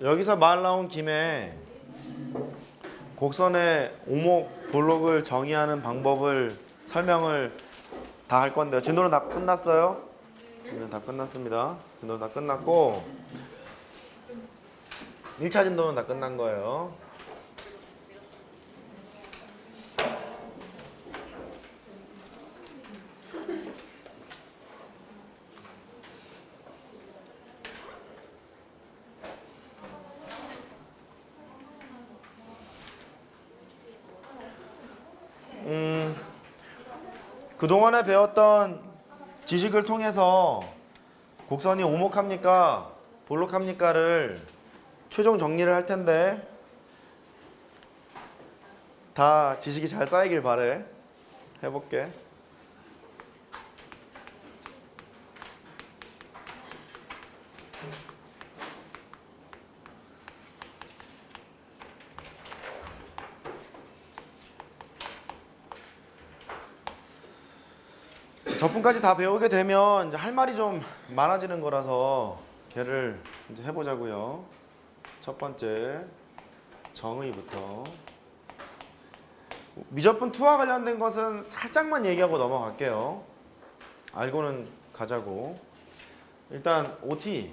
여기서 말 나온 김에 곡선의 오목 볼록을 정의하는 방법을 설명을 다 할 건데요. 진도는 다 끝났어요. 진도는 다 끝났습니다. 진도는 다 끝났고 1차 진도는 다 끝난 거예요. 그동안에 배웠던 지식을 통해서 곡선이 오목합니까? 볼록합니까를 최종 정리를 할 텐데 다 지식이 잘 쌓이길 바래. 해볼게. 저분까지 다 배우게 되면 이제 할 말이 좀 많아지는 거라서 걔를 이제 해보자고요. 첫 번째 정의부터 미적분 2와 관련된 것은 살짝만 얘기하고 넘어갈게요. 알고는 가자고. 일단 OT.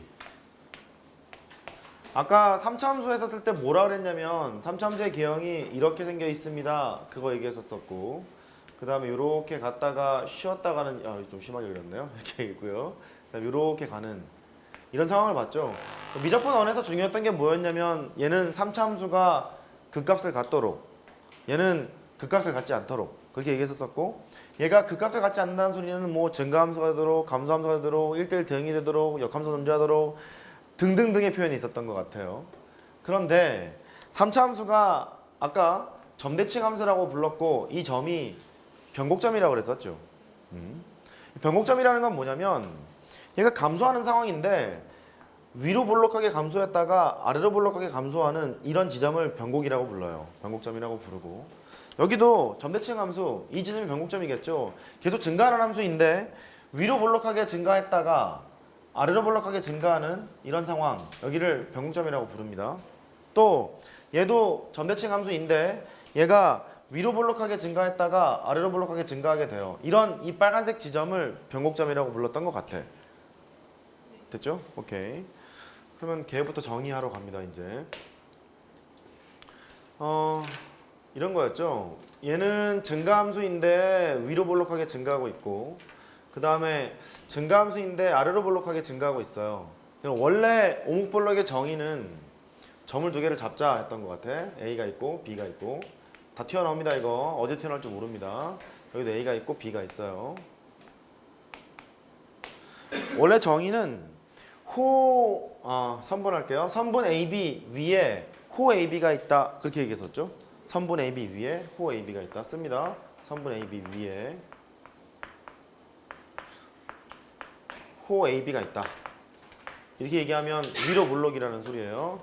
아까 3차함수 했었을 때 뭐라 그랬냐면 3차함수의 개형이 이렇게 생겨 있습니다. 그거 얘기했었었고 그 다음에 이렇게 갔다가 쉬었다 가는 아, 좀 심하게 그렸네요. 이렇게 있고요. 그다음에 이렇게 가는 이런 상황을 봤죠. 미적분 원에서 중요했던 게 뭐였냐면 얘는 3차 함수가 극값을 갖도록 얘는 극값을 갖지 않도록 그렇게 얘기했었었고 얘가 극값을 갖지 않는다는 소리는 뭐 증가함수가 되도록 감소함수가 되도록 1대1 대응이 되도록 역함수 존재하도록 등등등의 표현이 있었던 것 같아요. 그런데 3차 함수가 아까 점대칭 함수라고 불렀고 이 점이 변곡점이라고 그랬었죠. 음. 변곡점이라는 건 뭐냐면 얘가 감소하는 상황인데 위로 볼록하게 감소했다가 아래로 볼록하게 감소하는 이런 지점을 변곡이라고 불러요. 변곡점이라고 부르고 여기도 점대칭 함수 이 지점이 변곡점이겠죠. 계속 증가하는 함수인데 위로 볼록하게 증가했다가 아래로 볼록하게 증가하는 이런 상황 여기를 변곡점이라고 부릅니다. 또 얘도 점대칭 함수인데 얘가 위로 볼록하게 증가했다가 아래로 볼록하게 증가하게 돼요. 이런 이 빨간색 지점을 변곡점이라고 불렀던 것 같아. 됐죠? 오케이. 그러면 걔부터 정의하러 갑니다. 이제 어 이런 거였죠. 얘는 증가함수인데 위로 볼록하게 증가하고 있고 그 다음에 증가함수인데 아래로 볼록하게 증가하고 있어요. 원래 오목볼록의 정의는 점을 두 개를 잡자 했던 것 같아. A가 있고 B가 있고 다 튀어나옵니다. 이거 어디 튀어나올 줄 모릅니다. 여기도 A가 있고 B가 있어요. 원래 정의는 호 아, 선분할게요. 선분 AB 위에 호 AB가 있다. 그렇게 얘기했었죠. 선분 AB 위에 호 AB가 있다. 씁니다. 선분 AB 위에 호 AB가 있다. 이렇게 얘기하면 위로 물록이라는 소리예요.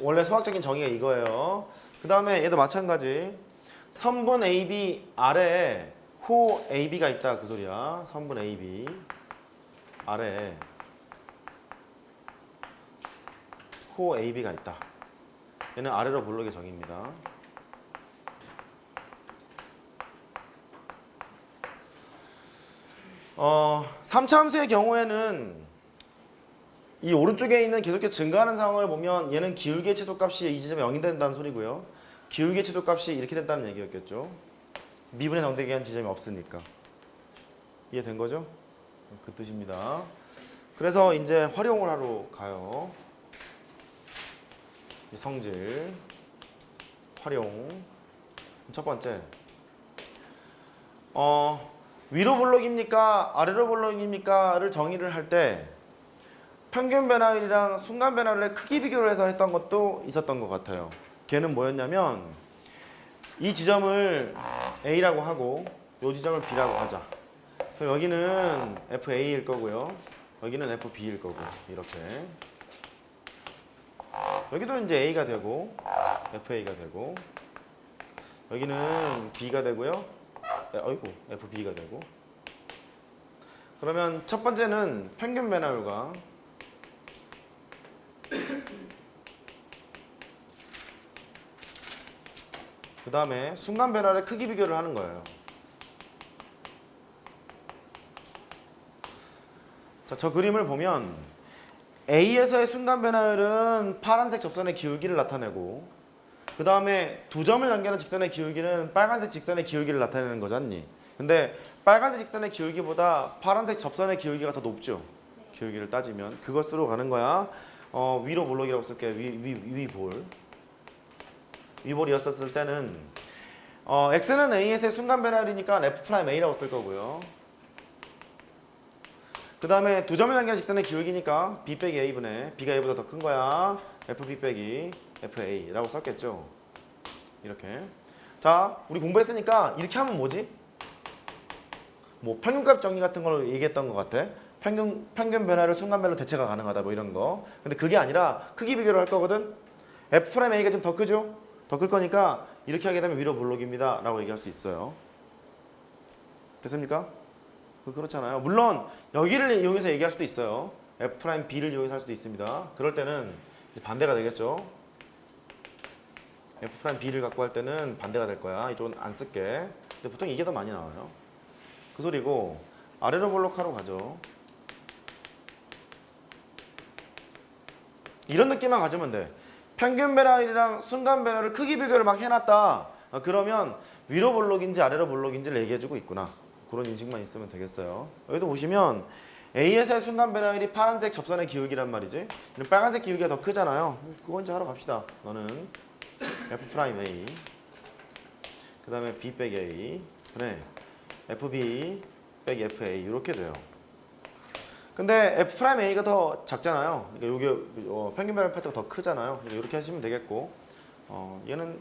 원래 수학적인 정의가 이거예요. 그 다음에 얘도 마찬가지. 선분 AB 아래에 호 AB가 있다 그 소리야. 선분 AB 아래에 호 AB가 있다. 얘는 아래로 볼록의 정의입니다. 어, 3차 함수의 경우에는 이 오른쪽에 있는 계속해서 증가하는 상황을 보면 얘는 기울기의 최소값이 이 지점에 0이 된다는 소리고요. 기울기의 최소값이 이렇게 된다는 얘기였겠죠. 미분의 정대에 한 지점이 없으니까. 이해된 거죠? 그 뜻입니다. 그래서 이제 활용을 하러 가요. 이 성질 활용 첫 번째 어 위로 볼록입니까 아래로 볼록입니까를 정의를 할 때 평균 변화율이랑 순간 변화율의 크기 비교를 해서 했던 것도 있었던 것 같아요. 걔는 뭐였냐면 이 지점을 A라고 하고 이 지점을 B라고 하자. 그럼 여기는 FA일 거고요. 여기는 FB일 거고 이렇게 여기도 이제 A가 되고 FA가 되고 여기는 B가 되고요. 에, 어이구 FB가 되고 그러면 첫 번째는 평균 배나율과 그 다음에 순간 변화의 크기 비교를 하는 거예요. 자, 저 그림을 보면 A에서의 순간 변화율은 파란색 접선의 기울기를 나타내고 그 다음에 두 점을 연결한 직선의 기울기는 빨간색 직선의 기울기를 나타내는 거잖니. 근데 빨간색 직선의 기울기보다 파란색 접선의 기울기가 더 높죠. 기울기를 따지면 그것으로 가는 거야. 어, 위로 볼록이라고 쓸게. 위, 위, 위 볼. 위볼이었을 때는 어, x는 a에서의 순간 변화율이니까 f 프라임 a라고 쓸 거고요. 그 다음에 두 점을 연결한 직선의 기울기니까 b 빼기 a분의 b가 a보다 더 큰 거야. fb 빼기 fa라고 썼겠죠. 이렇게. 자, 우리 공부했으니까 이렇게 하면 뭐지? 뭐 평균값 정리 같은 걸 얘기했던 것 같아. 평균 평균 변화를 순간별로 대체가 가능하다 뭐 이런 거. 근데 그게 아니라 크기 비교를 할 거거든. f 프라임 a가 좀 더 크죠? 더 클 거니까 이렇게 하게 되면 위로 볼록입니다 라고 얘기할 수 있어요. 됐습니까? 그- 그렇잖아요. 물론 여기를 이용해서 얘기할 수도 있어요. f 프라임 b를 이용해서 할 수도 있습니다. 그럴 때는 반대가 되겠죠. f 프라임 b를 갖고 할 때는 반대가 될 거야. 이쪽은 안 쓸게. 근데 보통 이게 더 많이 나와요. 그 소리고 아래로 볼록하러 가죠. 이런 느낌만 가지면 돼. 평균 배라율이랑 순간 배라율 크기 비교를 막 해놨다. 아, 그러면 위로 볼록인지 아래로 볼록인지를 얘기해주고 있구나. 그런 인식만 있으면 되겠어요. 여기도 보시면 A에서의 순간 배라율이 파란색 접선의 기울기란 말이지. 빨간색 기울기가 더 크잖아요. 그거 이제 하러 갑시다. 너는 F 프라임 A, 그 다음에 B 빼기 A, 그래 FB 빼기 FA 이렇게 돼요. 근데 F 프라임 A가 더 작잖아요. 그러니까 이게 어, 평균 배열 패트가 더 크잖아요. 이렇게 하시면 되겠고, 어, 얘는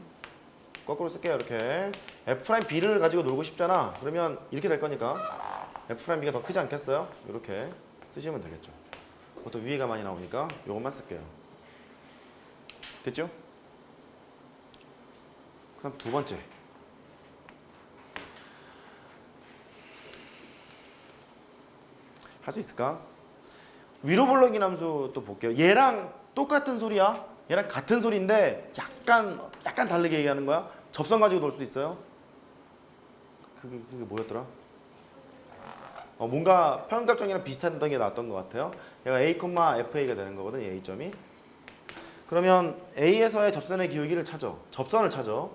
거꾸로 쓸게요. 이렇게 F 프라임 B를 가지고 놀고 싶잖아. 그러면 이렇게 될 거니까 F 프라임 B가 더 크지 않겠어요? 이렇게 쓰시면 되겠죠. 그것도 위에가 많이 나오니까 이것만 쓸게요. 됐죠? 그럼 두 번째. 할 수 있을까? 위로 볼록인 함수 또 볼게요. 얘랑 똑같은 소리야. 얘랑 같은 소리인데 약간 약간 다르게 얘기하는 거야. 접선 가지고 놀 수도 있어요. 그게 그게 뭐였더라? 어, 뭔가 평균값 정이랑 비슷한 게 나왔던 것 같아요. 얘가 a, fa가 되는 거거든. 이 a점이. 그러면 a에서의 접선의 기울기를 찾아. 접선을 찾아.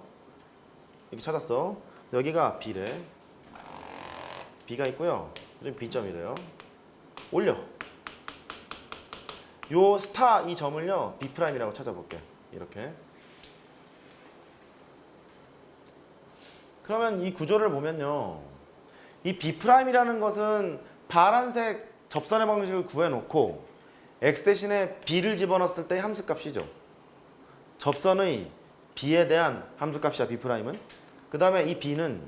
이렇게 찾았어. 여기가 b래. b가 있고요. 여기 b점이래요. 올려. 요 스타 이 점을요 B 프라임이라고 찾아볼게. 이렇게. 그러면 이 구조를 보면요. 이 B 프라임이라는 것은 파란색 접선의 방식을 구해놓고 x 대신에 b를 집어넣었을 때 함수값이죠. 접선의 b에 대한 함수값이야 B 프라임은. 그 다음에 이 b는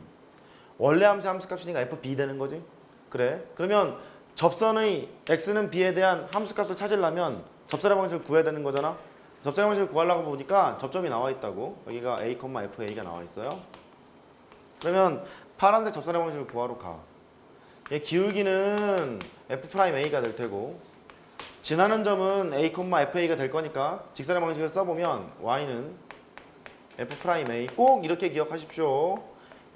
원래 함수 함수값이니까 fb 되는 거지. 그래. 그러면 접선의 x는 b에 대한 함수값을 찾으려면 접선의 방식을 구해야 되는 거잖아. 접선의 방식을 구하려고 보니까 접점이 나와 있다고. 여기가 a, fa가 나와 있어요. 그러면 파란색 접선의 방식을 구하러 가. 얘 기울기는 f 프라임 a가 될 테고 지나는 점은 a, fa가 될 거니까 직선의 방식을 써보면 y는 f 프라임 a 꼭 이렇게 기억하십시오.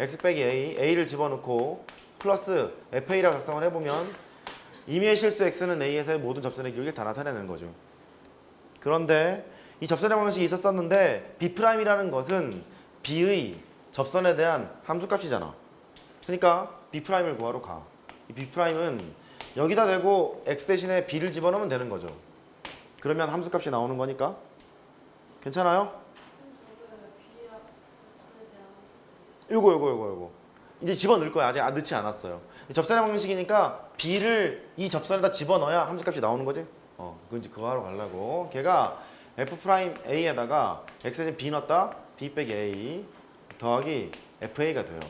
x 빼기 a, a를 집어넣고 플러스 fa라 작성을 해보면 임의의 실수 x는 a에서의 모든 접선의 기울기를 다 나타내는 거죠. 그런데 이 접선의 방식이 있었었는데 b'이라는 것은 b의 접선에 대한 함수값이잖아. 그러니까 b'을 구하러 가. 이 b'은 여기다 대고 x 대신에 b를 집어넣으면 되는 거죠. 그러면 함수값이 나오는 거니까 괜찮아요? 요거 요거 요거 요거 이제 집어넣을 거야 아직 안 넣지 않았어요 이 접선의 방식이니까 b를 이 접선에다 집어넣어야 함수값이 나오는 거지. 어 그건 이제 그거 하러 가려고. 걔가 f 프라임 a에다가 x에 b 넣었다. B 빼기 a 더하기 fa가 돼요.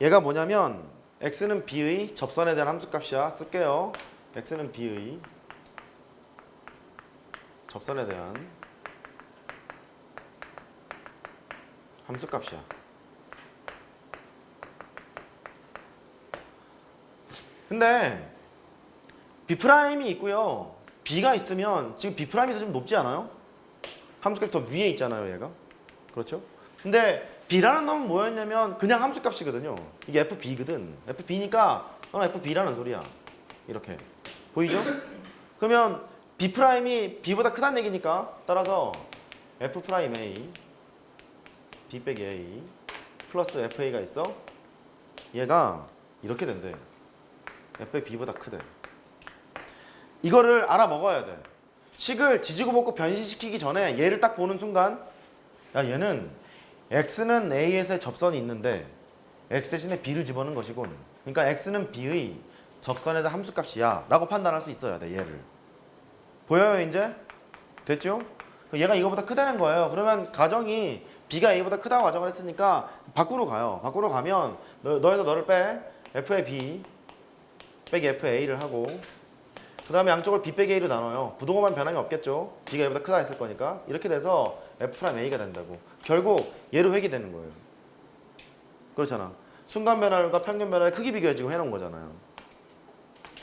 얘가 뭐냐면 x는 b의 접선에 대한 함수값이야. 쓸게요. X는 b의 접선에 대한 함수값이야 근데 B 프라임이 있고요. B가 있으면 지금 B 프라임이 좀 높지 않아요? 함수값이 더 위에 있잖아요, 얘가. 그렇죠? 근데 B라는 놈은 뭐였냐면 그냥 함수값이거든요. 이게 FB거든. FB니까 너는 FB라는 소리야. 이렇게. 보이죠? 그러면 B 프라임이 B보다 크다는 얘기니까 따라서 F 프라임 A B 빼기 A 플러스 FA가 있어. 얘가 이렇게 된대. F의 B보다 크대. 이거를 알아 먹어야 돼. 식을 지지고 볶고 변신시키기 전에 얘를 딱 보는 순간 야 얘는 x는 a에서의 접선이 있는데 x 대신에 b를 집어넣은 것이군. 그러니까 x는 b의 접선에 대한 함수값이야 라고 판단할 수 있어야 돼 얘를. 보여요 이제? 됐죠? 얘가 이거보다 크다는 거예요. 그러면 가정이 b가 a보다 크다고 가정을 했으니까 밖으로 가요. 밖으로 가면 너, 너에서 너를 빼 f의 b 빼기 f의 a를 하고 그 다음에 양쪽을 b 빼기 a로 나눠요. 부동호만 변함이 없겠죠. b가 a보다 크다 했을 거니까 이렇게 돼서 f 프라임 a가 된다고. 결국 얘로 회귀되는 거예요. 그렇잖아. 순간 변화율과 평균 변화를 크기 비교해 지금 해놓은 거잖아요.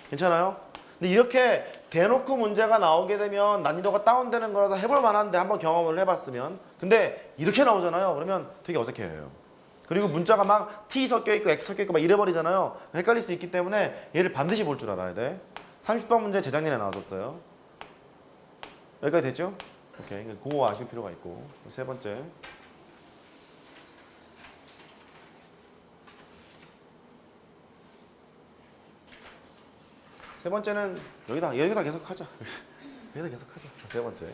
괜찮아요? 근데 이렇게 대놓고 문제가 나오게 되면 난이도가 다운되는 거라서 해볼 만한데 한번 경험을 해봤으면 근데 이렇게 나오잖아요. 그러면 되게 어색해요. 그리고 문자가 막 T 섞여 있고 X 섞여 있고 막 이래버리잖아요. 헷갈릴 수 있기 때문에 얘를 반드시 볼 줄 알아야 돼. 30번 문제 재작년에 나왔었어요. 여기까지 됐죠? 오케이. 그거 아실 필요가 있고. 세 번째. 세 번째는 여기다 여기다 계속 하자. 여기다 계속 하자. 세 번째.